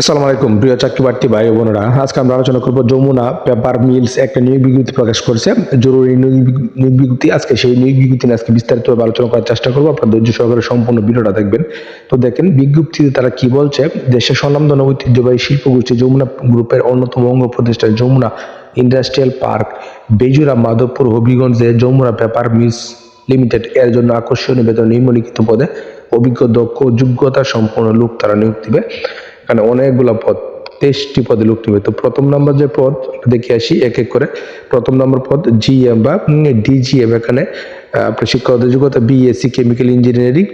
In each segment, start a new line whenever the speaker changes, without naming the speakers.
আসসালামু আলাইকুম, প্রিয় চাকরি প্রার্থী ভাই বোনেরা। আজকে আমরা আলোচনা করব যমুনা পেপার মিলস একটা নিয়োগ বিজ্ঞপ্তি প্রকাশ করেছে। জরুরি নিয়োগ বিজ্ঞপ্তি আজকে, সেই নিয়োগ বিজ্ঞপ্তি আজকে বিস্তারিতভাবে আলোচনা করার চেষ্টা করব। আপনার ধৈর্য সহকারে সম্পূর্ণ ভিডিওটা দেখবেন। তো দেখেন, বিজ্ঞপ্তিতে তারা কি বলছে? দেশের স্বনামধন্য ঐতিহ্যবাহী শিল্পগোষ্ঠী যমুনা গ্রুপের অন্যতম অঙ্গ প্রতিষ্ঠা যমুনা ইন্ডাস্ট্রিয়াল পার্ক, বেজুরা, মাধবপুর, হবিগঞ্জে যমুনা পেপার মিলস লিমিটেড। এর জন্য আকর্ষণীয় বেতন নিম্নলিখিত পদে অভিজ্ঞ, দক্ষ, যোগ্যতা সম্পন্ন লোক তারা নিয়োগ দিবে। এখানে অনেকগুলো পদ, তেইশটি পদে লোক নিবে তো প্রথম নাম্বার যে পদ, দেখে আসি, এক এক করে। প্রথম নম্বর পদ জিএম বা ডিজিএম এখানে আপনার শিক্ষাগত যোগ্যতা BSc chemical engineering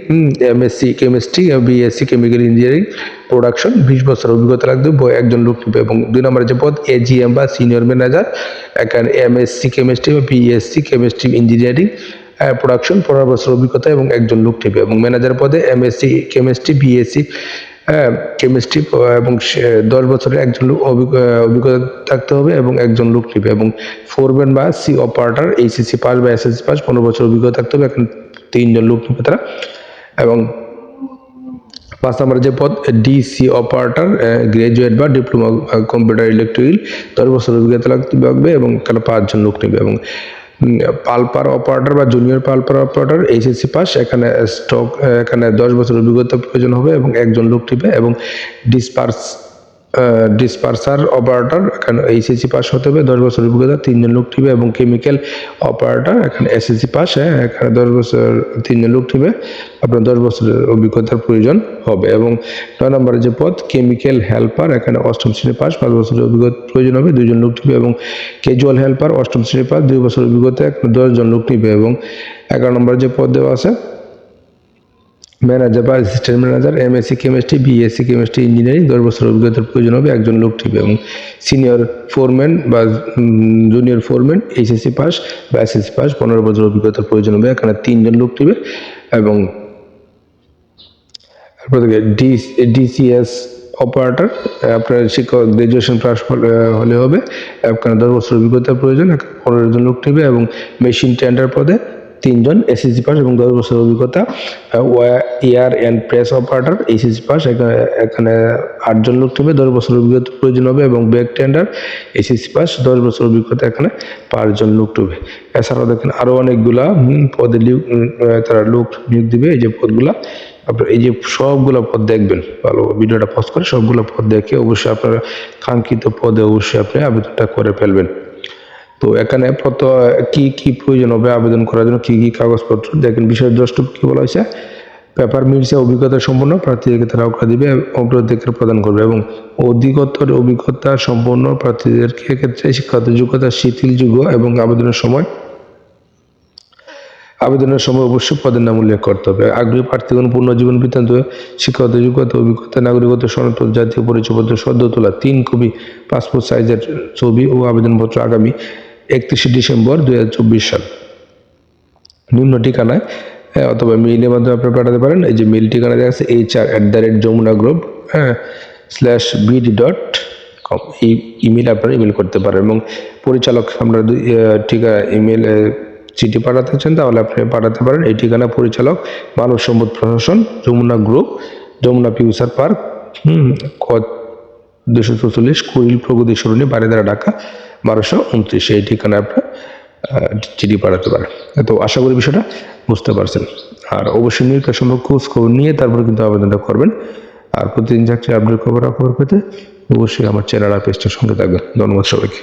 MSc chemistry BSc chemical engineering production বিশ বছর অভিজ্ঞতা লাগবে একজন লোক নিবে এবং দুই নম্বর যে পদ এজিএম বা সিনিয়র ম্যানেজার এখানে এমএসসি কেমিস্ট্রি বা বিএসসি কেমিস্ট্রি ইঞ্জিনিয়ারিং প্রোডাকশন পনেরো বছর অভিজ্ঞতা এবং একজন লোক নিবে এবং ম্যানেজার পদে এমএসসি কেমিস্ট্রি বিএসসি কেমিস্ট্রি এবং সে- দশ বছরের একজন লোক, অভিজ্ঞ- অভিজ্ঞতা থাকতে হবে এবং একজন লোক নিবে এবং ফোরম্যান বা সি অপারেটর এইচএসসি পাস বা এসএসসি পাস পনেরো বছর অভিজ্ঞতা থাকতে হবে। এখন তিনজন লোক নিবে তারা। এবং পাঁচ নম্বর যে পদ ডিসি অপারেটর গ্রাজুয়েট বা ডিপ্লোমা কম্পিউটার ইলেকট্রিক্যাল দশ বছর অভিজ্ঞতা লাগবে এবং এখানে পাঁচজন লোক নেবে এবং পালপার অপারেটর বা junior pulper operator HSC pass এখানে স্টক এখানে দশ বছর অভিজ্ঞতা প্রয়োজন হবে এবং একজন লোক টিপে এবং ডিসপার্স ডিসপার্সার অপারেটর এখানে এইচএসসি পাস হতে হবে, দশ বছর অভিজ্ঞতা, তিনজন লোক নিবে এবং কেমিক্যাল অপারেটর এখানে এসএসসি পাস হ্যাঁ এখানে দশ বছর, তিনজন লোক নিবে আপনার দশ বছরের অভিজ্ঞতার প্রয়োজন হবে, এবং নয় নম্বরে যে পদ কেমিক্যাল হেল্পার এখানে অষ্টম শ্রেণি পাস পাঁচ বছরের অভিজ্ঞতা প্রয়োজন হবে, দুইজন লোক নিবে এবং ক্যাজুয়াল হেল্পার অষ্টম শ্রেণি পাস দুই বছর অভিজ্ঞতা দশজন লোক নিবে এবং এগারো নম্বরে যে পদ দেওয়া আছে ম্যানেজার বা assistant manager MSc chemistry BSc chemistry engineering দশ বছর অভিজ্ঞতার প্রয়োজন হবে একজন লোক টিবে এবং সিনিয়র ফোরম্যান বা জুনিয়র ফোরম্যান এইচএসসি পাস বা এসএসসি পাস পনেরো বছর অভিজ্ঞতার প্রয়োজন হবে, এখানে তিনজন লোক টিবে এবং ডি ডিসিএস অপারেটর আপনার শিক্ষক গ্রাজুয়েশন পাস হলে হবে আপনার দশ বছর অভিজ্ঞতার প্রয়োজন পনেরো জন লোক নেবে এবং মেশিন টেন্ডার পদে তিনজন এসএসসি পাস এবং দশ বছর অভিজ্ঞতা air and press operator HSC pass এখানে আটজন লোক নেবে দশ বছর অভিজ্ঞতা প্রয়োজন হবে এবং ব্যাক টেন্ডার এসএসসি পাস দশ বছর অভিজ্ঞতা এখানে পাঁচজন লোক নেবে এছাড়াও দেখেন আরও অনেকগুলা পদে তারা লোক নিয়োগ দিবে, এই যে পদগুলা। আপনার এই যে সবগুলো পদ দেখবেন, ভালো ভিডিওটা পজ করে সবগুলো পদ দেখে অবশ্যই আপনার কাঙ্ক্ষিত পদে অবশ্যই আপনি আবেদনটা করে ফেলবেন। তো এখানে প্রত কি কি প্রয়োজন হবে আবেদন করার জন্য, কি কি কাগজপত্র? দেখেন বিষয় দ্রষ্টব্য কি বলা হয়েছে? পেপার মিলসে অভিজ্ঞতা সম্পন্ন, প্রার্থীদেরকে তারা অগ্রা দিবে অগ্রাধিকার প্রদান করবে এবং অধিকতর অভিজ্ঞতা সম্পন্ন প্রার্থীদেরকে ক্ষেত্রে শিক্ষাগত যোগ্যতা শিথিলযোগ্য এবং আবেদনের সময় আবেদনের সময় অবশ্যই পদের নাম উল্লেখ করতে হবে। আগ্রহী প্রার্থীগণ, পূর্ণ জীবন বৃত্তান্ত, শিক্ষাগত যোগ্যতা, অভিজ্ঞতা, নাগরিকত্ব সনদ জাতীয় পরিচয়পত্র, সদ্য তোলা, তিন কপি, পাসপোর্ট সাইজের ছবি ও আবেদনপত্র আগামী একত্রিশে ডিসেম্বর দুই হাজার চব্বিশ সাল। নিম্ন ঠিকানায় হ্যাঁ, অথবা মেইলের মাধ্যমে আপনি পাঠাতে পারেন। এই যে মেইল ঠিকানা দেখা যাচ্ছে H R at the rate Jamuna group হ্যাঁ স্ল্যাশ বিডি ডট কম এই ইমেল আপনারা ইমেল করতে পারেন এবং পরিচালক আহ, ঠিকানা ইমেল চিঠি পাঠাতে চান তাহলে আপনি পাঠাতে পারেন। এই ঠিকানা পরিচালক মানব সম্পদ প্রশাসন Jamuna group Jamuna future park হুম দুশো চৌচল্লিশ কুড়িল প্রগতি সরণি বারিদারা ঢাকা। বারোশো উনত্রিশ, এই ঠিকানায় আপনার চিঠি পাঠাতে পারেন। তো আশা করি বিষয়টা বুঝতে পারছেন। আর অবশ্যই নিয়োগ সম্ভব খোঁজ খবর নিয়ে তারপরে কিন্তু আবেদনটা করবেন। আর প্রতিদিন চাকরি আপডেট খবর পেতে অবশ্যই আমার চ্যানেল আর পেজটার সঙ্গে থাকবেন। ধন্যবাদ সবাইকে।